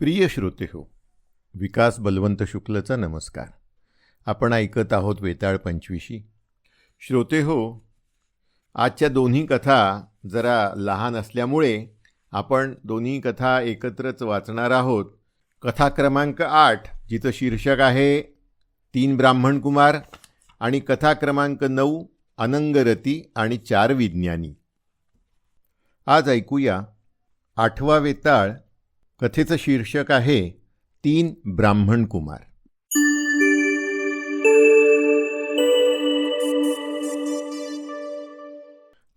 प्रिय श्रोते हो विकास बलवंत शुक्लचा नमस्कार. आपण ऐकत आहोत वेताळ पंचवीशी. श्रोते हो आजच्या दोन्ही कथा जरा लहान असल्यामुळे आपण दोन्ही कथा एकत्रच वाचणार आहोत. कथा क्रमांक आठ जिचं शीर्षक आहे तीन ब्राह्मण कुमार आणि कथा क्रमांक नऊ अनंगरती आणि चार विज्ञानी. आज ऐकूया आठवा वेताळ कथेचं शीर्षक आहे तीन ब्राह्मण कुमार.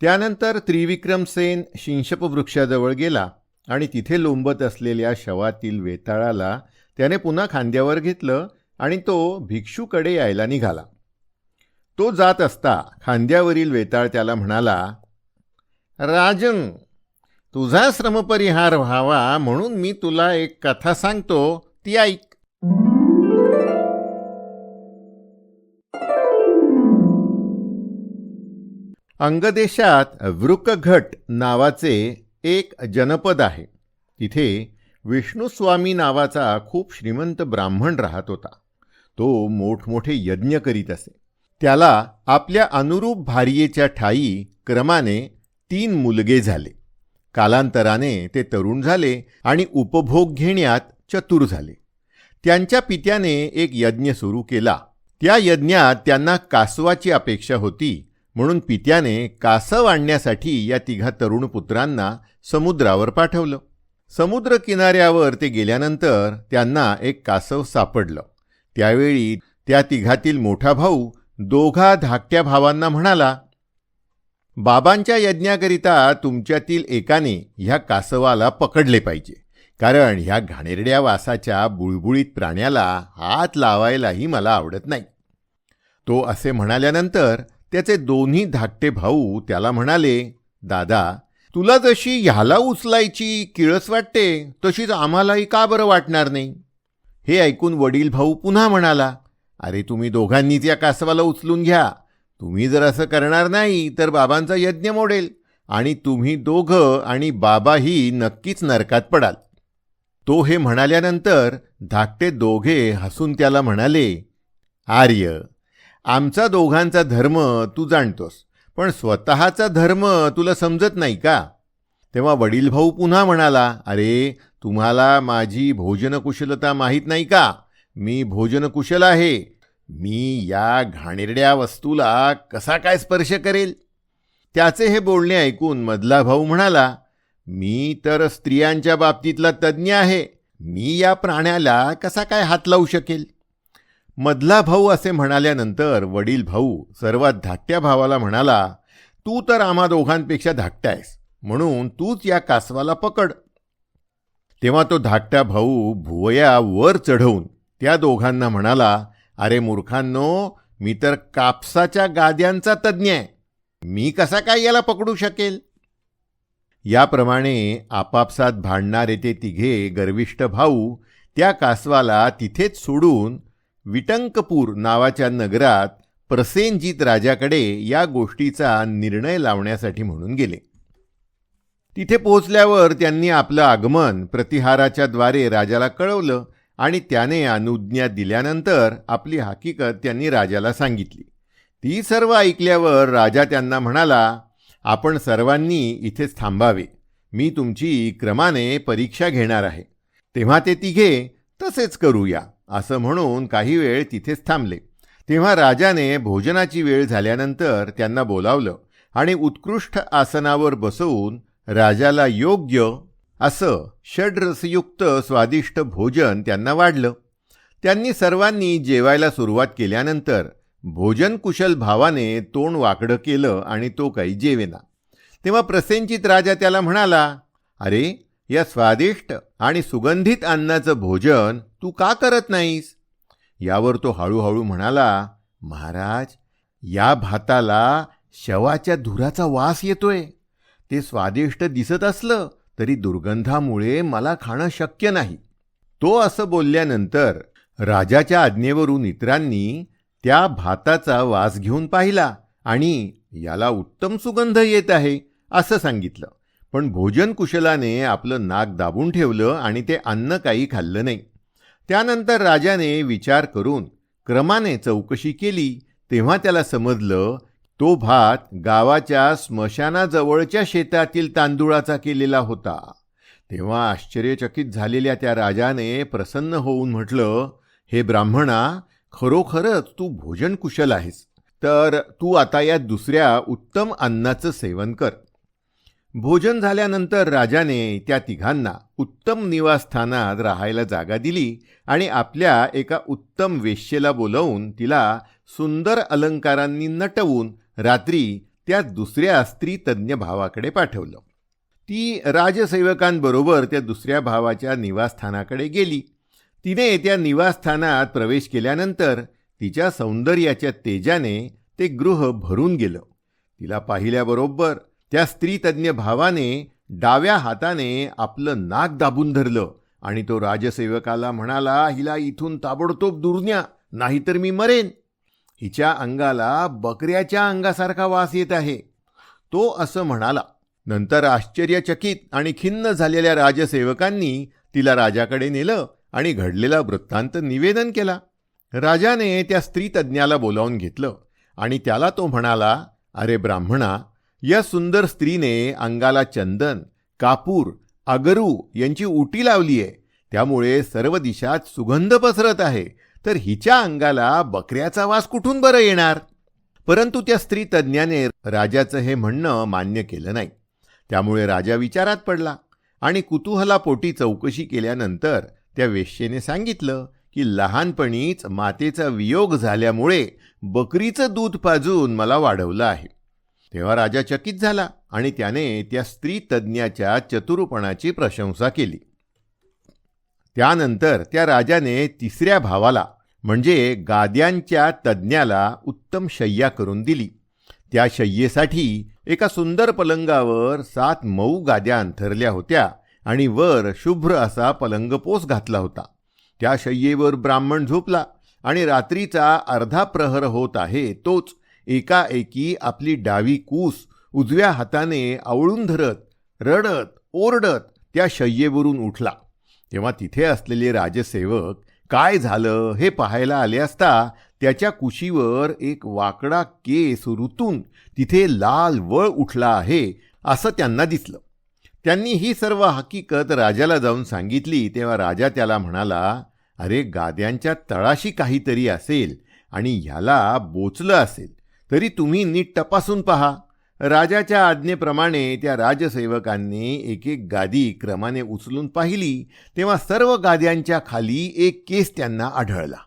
त्यानंतर त्रिविक्रमसेन शिंशप वृक्षाजवळ गेला आणि तिथे लोंबत असलेल्या शवातील वेताळाला त्याने पुन्हा खांद्यावर घेतलं आणि तो भिक्षूकडे यायला निघाला. तो जात असता खांद्यावरील वेताळ त्याला म्हणाला राजन तुझा श्रमपरिहार व्हावा म्हणून मी तुला एक कथा सांगतो. ती ऐक. अंगदेशात वृकघट नावाचे एक जनपद आहे. तिथे विष्णुस्वामी नावाचा खूप श्रीमंत ब्राह्मण राहत होता. तो मोठमोठे यज्ञ करीत असे. त्याला आपल्या अनुरूप भार्येच्या ठाई क्रमाने तीन मुलगे झाले. कालांतराने ते तरुण झाले आणि उपभोग घेण्यात चतुर झाले. त्यांच्या पित्याने एक यज्ञ सुरू केला. त्या यज्ञात त्यांना कासवाची अपेक्षा होती म्हणून पित्याने कासव आणण्यासाठी या तिघा तरुण पुत्रांना समुद्रावर पाठवलं. समुद्र किनाऱ्यावर ते गेल्यानंतर त्यांना एक कासव सापडलं. त्यावेळी त्या तिघातील मोठा भाऊ दोघा धाकट्या भावांना म्हणाला बाबांच्या यज्ञाकरिता तुमच्यातील एकाने ह्या कासवाला पकडले पाहिजे. कारण ह्या घाणेरड्या वासाच्या बुळबुळीत प्राण्याला हात लावायलाही मला आवडत नाही. तो असे म्हणाल्यानंतर त्याचे दोन्ही धाकटे भाऊ त्याला म्हणाले दादा तुला जशी ह्याला उचलायची किळस वाटते तशीच आम्हालाही का बरं वाटणार नाही? हे ऐकून वडील भाऊ पुन्हा म्हणाला अरे तुम्ही दोघांनीच या कासवाला उचलून घ्या. तुम्ही जर असं करणार नाही तर बाबांचा यज्ञ मोडेल आणि तुम्ही दोघं आणि बाबाही नक्कीच नरकात पडाल. तो हे म्हणाल्यानंतर धाकटे दोघे हसून त्याला म्हणाले आर्य आमचा दोघांचा धर्म तू जाणतोस पण स्वतःचा धर्म तुला समजत नाही का? तेव्हा वडील भाऊ पुन्हा म्हणाला अरे तुम्हाला माझी भोजनकुशलता माहीत नाही का? मी भोजनकुशल आहे. मी या घाणेरड्या वस्तूला कसा काय स्पर्श करेल? त्याचे हे बोलणे ऐकून मधला भाऊ म्हणाला मी तर स्त्रियांच्या बाबतीतला तज्ज्ञ आहे. मी या प्राण्याला कसा काय हात लावू शकेल? मधला भाऊ असे म्हणाल्यानंतर वडील भाऊ सर्वात धाकट्या भावाला म्हणाला तू तर आम्हा दोघांपेक्षा धाकटा आहेस म्हणून तूच या कासवाला पकड. तेव्हा तो धाकटा भाऊ भुवया वर चढवून त्या दोघांना म्हणाला अरे मूर्खांनो मी तर कापसाच्या गाद्यांचा तज्ज्ञ आहे. मी कसा काय याला पकडू शकेल? याप्रमाणे आपापसात भांडणारे ते तिघे गर्विष्ठ भाऊ त्या कासवाला तिथेच सोडून विटंकपूर नावाच्या नगरात प्रसेनजीत राजाकडे या गोष्टीचा निर्णय लावण्यासाठी म्हणून गेले. तिथे पोहोचल्यावर त्यांनी आपलं आगमन प्रतिहाराच्या द्वारे राजाला कळवलं. आणि त्याने अनुज्ञा दिल्यानंतर आपली हकीकत त्यांनी राजाला सांगितली. ती सर्व ऐकल्यावर राजा त्यांना म्हणाला आपण सर्वांनी इथेच थांबावे. मी तुमची क्रमाने परीक्षा घेणार आहे. तेव्हा ते तिघे तसेच करूया असं म्हणून काही वेळ तिथेच थांबले. तेव्हा राजाने भोजनाची वेळ झाल्यानंतर त्यांना बोलावलं आणि उत्कृष्ट आसनावर बसवून राजाला योग्य असं षड्रसयुक्त स्वादिष्ट भोजन त्यांना वाढलं. त्यांनी सर्वांनी जेवायला सुरुवात केल्यानंतर भोजन कुशल भावाने तोंड वाकडं केलं आणि तो काही जेवेना. तेव्हा प्रसेनचित राजा त्याला म्हणाला अरे या स्वादिष्ट आणि सुगंधित अन्नाचं भोजन तू का करत नाहीस? यावर तो हळूहळू म्हणाला महाराज या भाताला शवाच्या धुराचा वास येतोय. ते स्वादिष्ट दिसत असलं तरी दुर्गंधामुळे मला खाणं शक्य नाही. तो असं बोलल्यानंतर राजाच्या आज्ञेवरून इतरांनी त्या भाताचा वास घेऊन पाहिला आणि याला उत्तम सुगंध येत आहे असं सांगितलं. पण भोजन कुशलाने आपलं नाक दाबून ठेवलं आणि ते अन्न काही खाल्लं नाही. त्यानंतर राजाने विचार करून क्रमाने चौकशी केली तेव्हा त्याला समजलं तो भात गावाच्या स्मशानाजवळच्या शेतातील तांदूळाचा केलेला होता. तेव्हा आश्चर्यचकित झालेल्या त्या राजाने प्रसन्न होऊन म्हटलं हे ब्राह्मणा खरोखरच तू भोजन कुशल आहेस. तर तू आता या दुसऱ्या उत्तम अन्नाचं सेवन कर. भोजन झाल्यानंतर राजाने त्या तिघांना उत्तम निवासस्थानात राहायला जागा दिली आणि आपल्या एका उत्तम वेश्येला बोलवून तिला सुंदर अलंकारांनी नटवून रात्री त्या दुसऱ्या स्त्री तज्ज्ञ भावाकडे पाठवलं. ती राजसेवकांबरोबर त्या दुसऱ्या भावाच्या निवासस्थानाकडे गेली. तिने त्या निवासस्थानात प्रवेश केल्यानंतर तिच्या सौंदर्याच्या तेजाने ते गृह भरून गेलं. तिला पाहिल्याबरोबर त्या स्त्रीतज्ञ भावाने डाव्या हाताने आपलं नाक दाबून धरलं आणि तो राजसेवकाला म्हणाला हिला इथून ताबडतोब दूर नाहीतर मी मरेन. हिच्या अंगाला बकऱ्याच्या अंगासारखा वास येत आहे. तो असं म्हणाला. नंतर आश्चर्यचकित आणि खिन्न झालेल्या राजसेवकांनी तिला राजाकडे नेलं आणि घडलेला वृत्तांत निवेदन केला. राजाने त्या स्त्री तज्ज्ञाला बोलावून घेतलं आणि त्याला तो म्हणाला अरे ब्राह्मणा या सुंदर स्त्रीने अंगाला चंदन कापूर अगरू यांची उटी लावली आहे त्यामुळे सर्व दिशात सुगंध पसरत आहे. तर हिच्या अंगाला बकऱ्याचा वास कुठून बरं येणार? परंतु त्या स्त्री तज्ज्ञाने राजाचं हे म्हणणं मान्य केलं नाही. त्यामुळे राजा विचारात पडला आणि कुतूहलापोटी चौकशी केल्यानंतर त्या वेश्येने सांगितलं की लहानपणीच मातेचा वियोग झाल्यामुळे बकरीचं दूध पाजून मला वाढवलं आहे. तेव्हा राजा चकित झाला आणि त्याने त्या स्त्री तज्ज्ञाच्या चतुरपणाची प्रशंसा केली. त्यानंतर त्या राजाने तिसऱ्या भावाला म्हणजे गाद्यांच्या तज्ज्ञाला उत्तम शय्या करून दिली. त्या शय्येसाठी एका सुंदर पलंगावर सात मऊ गाद्या अंथरल्या होत्या आणि वर शुभ्र असा पलंगपोस घातला होता. त्या शय्येवर ब्राह्मण झोपला आणि रात्रीचा अर्धा प्रहर होत आहे तोच एकाएकी आपली डावी कूस उजव्या हाताने आवळून धरत रडत ओरडत त्या शय्येवरून उठला. तेव्हा तिथे असलेले राजसेवक काय झालं हे पाहायला आले असता त्याच्या कुशीवर एक वाकडा केस रुतून तिथे लाल वळ उठला आहे असं त्यांना दिसलं. त्यांनी ही सर्व हकीकत राजाला जाऊन सांगितली तेव्हा राजा त्याला म्हणाला अरे गाद्यांच्या तळाशी काहीतरी असेल आणि ह्याला बोचलं असेल तरी तुम्ही नीट तपासून पहा. राजाच्या आज्ञेप्रमाणे त्या राजसेवकांनी एक एक गादी क्रमाने उचलून पाहिली तेव्हा सर्व गाद्यांच्या खाली एक केस त्यांना आढळला.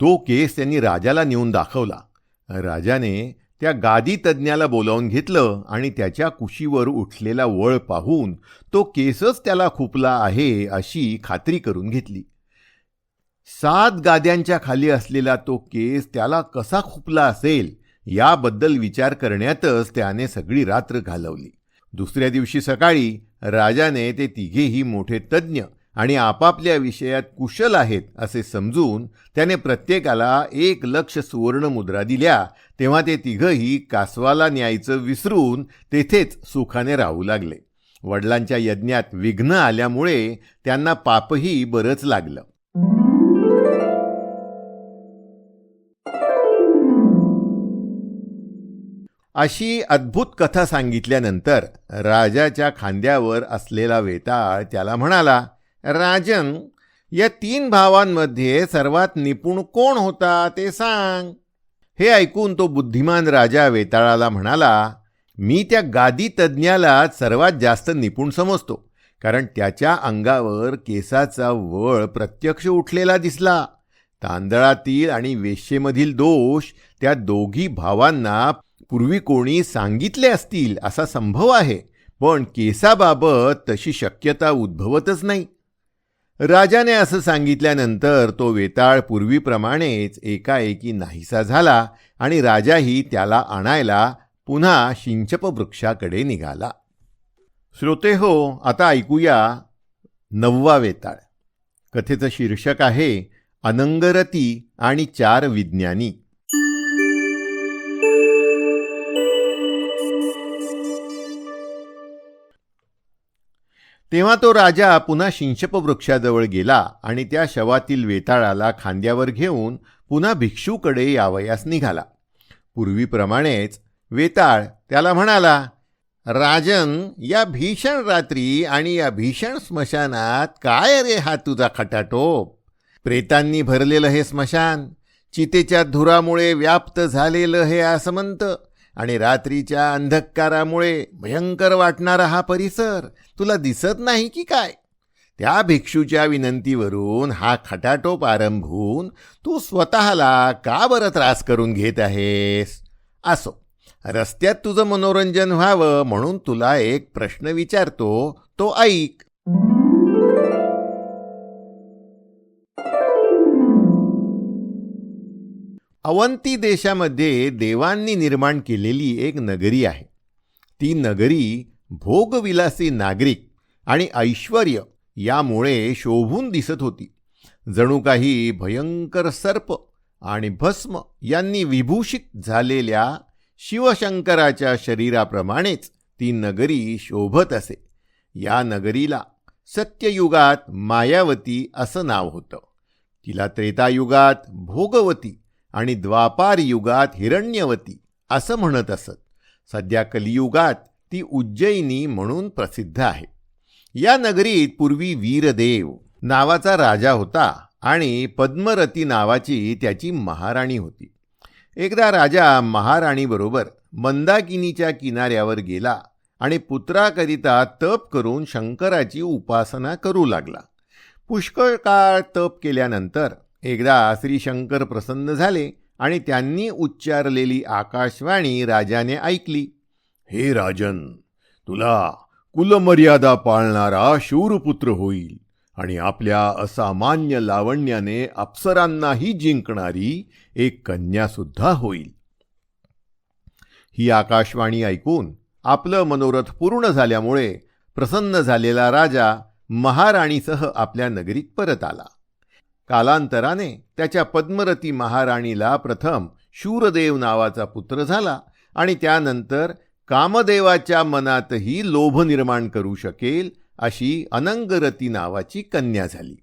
तो केस त्यांनी राजाला नेऊन दाखवला. राजाने त्या गादी तज्ज्ञाला बोलावून घेतलं आणि त्याच्या कुशीवर उठलेला वळ पाहून तो केसच त्याला खुपला आहे अशी खात्री करून घेतली. सात गाद्यांच्या खाली असलेला तो केस त्याला कसा खुपला असेल याबद्दल विचार करण्यातच त्याने सगळी रात्र घालवली. दुसऱ्या दिवशी सकाळी राजाने ते तिघेही मोठे तज्ज्ञ आणि आपापल्या विषयात कुशल आहेत असे समजून त्याने प्रत्येकाला एक लक्ष सुवर्ण मुद्रा दिल्या. तेव्हा ते तिघंही कासवाला न्यायचं विसरून तेथेच सुखाने राहू लागले. वडिलांच्या यज्ञात विघ्न आल्यामुळे त्यांना पापही बरंच लागलं. अशी अद्भुत कथा सांगितल्यानंतर राजाच्या खांद्यावर असलेला वेताळ त्याला म्हणाला राजन या तीन भावांमध्ये सर्वात निपुण कोण होता ते सांग. हे ऐकून तो बुद्धिमान राजा वेताळाला म्हणाला मी त्या गादी तज्ज्ञाला सर्वात जास्त निपुण समजतो कारण त्याच्या अंगावर केसाचा वळ प्रत्यक्ष उठलेला दिसला. तांदळातील आणि वेश्येमधील दोष त्या दोघी भावांना पूर्वी कोणी सांगितले असतील असा संभव आहे पण केसाबाबत तशी शक्यता उद्भवतच नाही. राजाने असं सांगितल्यानंतर तो वेताळ पूर्वीप्रमाणेच एकाएकी नाहीसा झाला आणि राजाही त्याला आणायला पुन्हा शिंचप वृक्षाकडे निघाला. श्रोते हो आता ऐकूया नववा वेताळ. कथेचं शीर्षक आहे अनंगरती आणि चार विज्ञानी. तेव्हा तो राजा पुन्हा शिंशप वृक्षाजवळ गेला आणि त्या शवातील वेताळाला खांद्यावर घेऊन पुन्हा भिक्षूकडे यावयास निघाला. पूर्वीप्रमाणेच वेताळ त्याला म्हणाला राजन या भीषण रात्री आणि या भीषण स्मशानात काय रे हा तुझा खटाटोप? प्रेतांनी भरलेलं हे स्मशान चितेच्या धुरामुळे व्याप्त झालेलं हे आसमंत आणि रात्रीच्या अंधकारामुळे भयंकर वाटणारा हा परिसर तुला दिसत नाही की काय? त्या भिक्षूच्या विनंतीवरून हा खटाटोप आरंभून तू स्वतःला का बरं त्रास करून घेत आहेस? असो रस्त्यात तुझं मनोरंजन व्हावं म्हणून तुला एक प्रश्न विचारतो तो ऐक. अवंती देशामध्ये देवांनी निर्माण केलेली एक नगरी आहे. ती नगरी भोगविलासी नागरिक आणि ऐश्वर यामुळे शोभून दिसत होती. जणू काही भयंकर सर्प आणि भस्म यांनी विभूषित झालेल्या शिवशंकराच्या शरीराप्रमाणेच ती नगरी शोभत असे. या नगरीला सत्ययुगात मायावती असं नाव होतं. तिला त्रेतायुगात भोगवती आणि द्वापार युगात हिरण्यवती असं म्हणत असत. सध्या कलियुगात ती उज्जैनी म्हणून प्रसिद्ध आहे. या नगरीत पूर्वी वीरदेव नावाचा राजा होता आणि पद्मरती नावाची त्याची महाराणी होती. एकदा राजा महाराणीबरोबर मंदाकिनीच्या किनाऱ्यावर गेला आणि पुत्राकरिता तप करून शंकराची उपासना करू लागला. पुष्कळ काळ तप केल्यानंतर एकदा श्रीशंकर प्रसन्न झाले आणि त्यांनी उच्चारलेली आकाशवाणी राजाने ऐकली. हे राजन तुला कुलमर्यादा पाळणारा शूरपुत्र होईल आणि आपल्या असामान्य लावण्याने अप्सरांनाही जिंकणारी एक कन्यासुद्धा होईल. ही आकाशवाणी ऐकून आपलं मनोरथ पूर्ण झाल्यामुळे प्रसन्न झालेला राजा महाराणीसह आपल्या नगरीत परत आला. कालांतराने त्याच्या पद्मरती महाराणीला प्रथम शूरदेव नावाचा पुत्र झाला आणि त्यानंतर कामदेवाच्या मनातही लोभ निर्माण करू शकेल अशी अनंगरती नावाची कन्या झाली.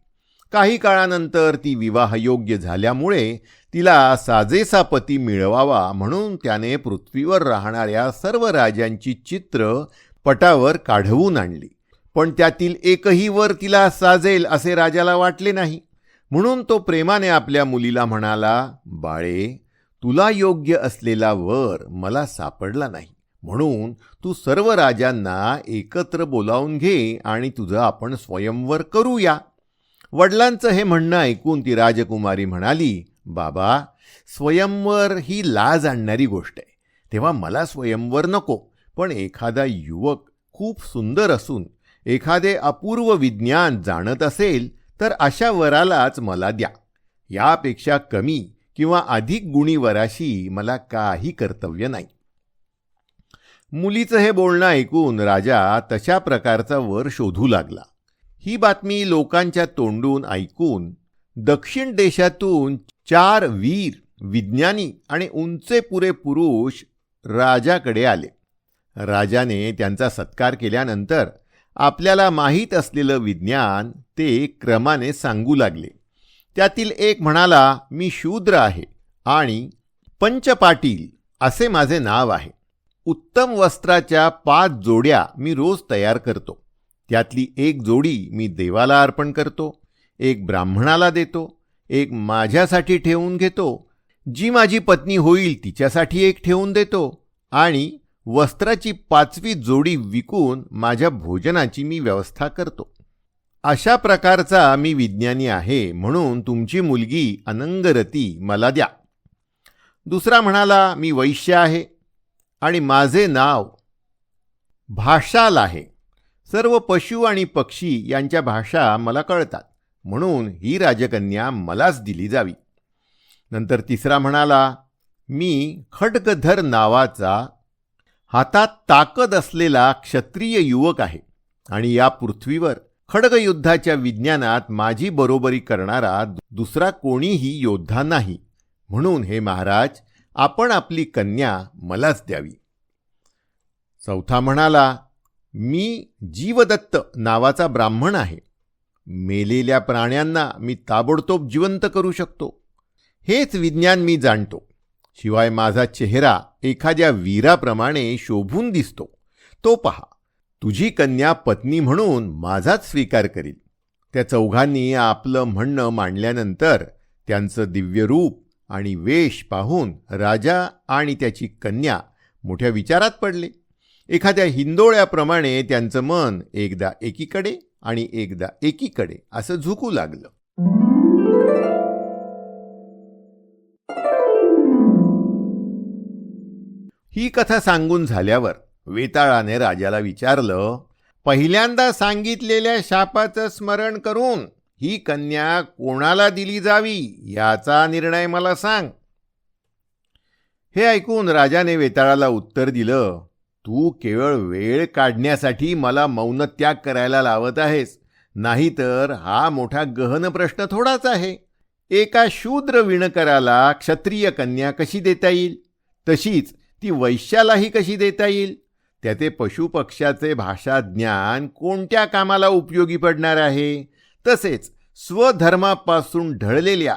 काही काळानंतर ती विवाहयोग्य झाल्यामुळे तिला साजेसा पती मिळवावा म्हणून त्याने पृथ्वीवर राहणाऱ्या सर्व राजांची चित्र पटावर काढवून आणली. पण त्यातील एकही वर तिला साजेल असे राजाला वाटले नाही. म्हणून तो प्रेमाने आपल्या मुलीला म्हणाला बाळे तुला योग्य असलेला वर मला सापडला नाही. म्हणून तू सर्व राजांना एकत्र बोलावून घे आणि तुझं आपण स्वयंवर करूया. वडिलांचं हे म्हणणं ऐकून ती राजकुमारी म्हणाली बाबा स्वयंवर ही लाज आणणारी गोष्ट आहे. तेव्हा मला स्वयंवर नको. पण एखादा युवक खूप सुंदर असून एखादे अपूर्व विज्ञान जाणत असेल तर अशा वरालाच मला द्या. यापेक्षा कमी किंवा अधिक गुणी वराशी मला काही कर्तव्य नाही. मुलीचं हे बोलणं ऐकून राजा तशा प्रकारचा वर शोधू लागला. ही बातमी लोकांच्या तोंडून ऐकून दक्षिण देशातून चार वीर विज्ञानी आणि उंचे पुरे पुरुष राजाकडे आले. राजाने त्यांचा सत्कार केल्यानंतर आपल्याला माहीत असलेलं विज्ञान ते क्रमाने सांगू लागले. त्यातील एक म्हणाला मी शूद्र आहे आणि पंचपाटील असे माझे नाव आहे. उत्तम वस्त्राच्या पाच जोड्या मी रोज तयार करतो. त्यातली एक जोडी मी देवाला अर्पण करतो एक ब्राह्मणाला देतो एक माझ्यासाठी ठेवून घेतो जी माझी पत्नी होईल तिच्यासाठी एक ठेवून देतो आणि वस्त्राची पाचवी जोडी विकून माझ्या भोजनाची मी व्यवस्था करतो. अशा प्रकारचा मी विज्ञानी आहे म्हणून तुमची मुलगी अनंगरती मला द्या. दुसरा म्हणाला मी वैश्य आहे आणि माझे नाव भाषाल आहे. सर्व पशु आणि पक्षी यांच्या भाषा मला कळतात. म्हणून ही राजकन्या मलाच दिली जावी. नंतर तिसरा म्हणाला मी खडगधर नावाचा हातात ताकद असलेला क्षत्रिय युवक आहे. आणि या पृथ्वीवर खडगयुद्धाच्या विज्ञानात माझी बरोबरी करणारा दुसरा कोणीही योद्धा नाही. म्हणून हे महाराज आपण आपली कन्या मलाच द्यावी. चौथा म्हणाला मी जीवदत्त नावाचा ब्राह्मण आहे. मेलेल्या प्राण्यांना मी ताबडतोब जिवंत करू शकतो. हेच विज्ञान मी जाणतो. शिवाय माझा चेहरा एखाद्या वीराप्रमाणे शोभून दिसतो. तो पहा तुझी कन्या पत्नी म्हणून माझाच स्वीकार करील. त्या चौघांनी आपलं म्हणणं मांडल्यानंतर त्यांचं दिव्य रूप आणि वेश पाहून राजा आणि त्याची कन्या मोठ्या विचारात पडले. एखाद्या हिंदोळ्याप्रमाणे त्यांचं मन एकदा एकीकडे आणि एकदा एकीकडे असं झुकू लागलं. ही कथा सांगून झाल्यावर वेताळाने राजाला विचारलं पहिल्यांदा सांगितलेल्या शापाचं स्मरण करून ही कन्या कोणाला दिली जावी याचा निर्णय मला सांग. हे ऐकून राजाने वेताळाला उत्तर दिलं तू केवळ वेळ काढण्यासाठी मला मौनत्याग करायला लावत आहेस नाहीतर हा मोठा गहन प्रश्न थोडाच आहे. एका शूद्र विणकराला क्षत्रिय कन्या कशी देता येईल? तशीच ती वैश्यालाही कशी देता येईल? त्याचे पशुपक्ष्याचे भाषा ज्ञान कोणत्या कामाला उपयोगी पडणार आहे? तसेच स्वधर्मापासून ढळलेल्या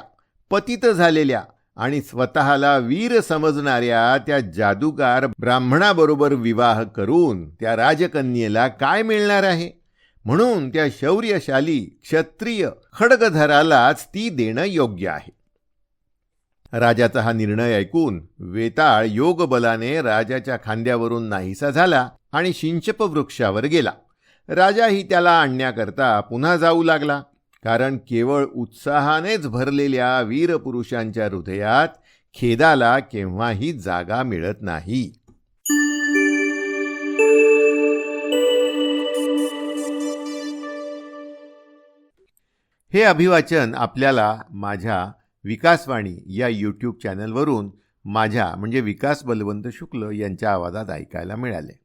पतित झालेल्या आणि स्वतःला वीर समजणाऱ्या त्या जादूगार ब्राह्मणाबरोबर विवाह करून त्या राजकन्येला काय मिळणार आहे? म्हणून त्या शौर्यशाली क्षत्रिय खडगधरालाच ती देणं योग्य आहे. राजाचा हा निर्णय ऐकून वेताळ योगबलाने राजाच्या खांद्यावरून नाहीसा झाला आणि शिंचप वृक्षावर गेला. राजाही त्याला आणण्याकरता पुन्हा जाऊ लागला कारण केवळ उत्साहानेच भरलेल्या वीरपुरुषांच्या हृदयात खेदाला केव्हाही जागा मिळत नाही. हे अभिवाचन आपल्याला माझ्या विकासवाणी या यूट्यूब चॅनलवरून माझ्या म्हणजे विकास बलवंत शुक्ल यांच्या आवाजात ऐकायला मिळाले.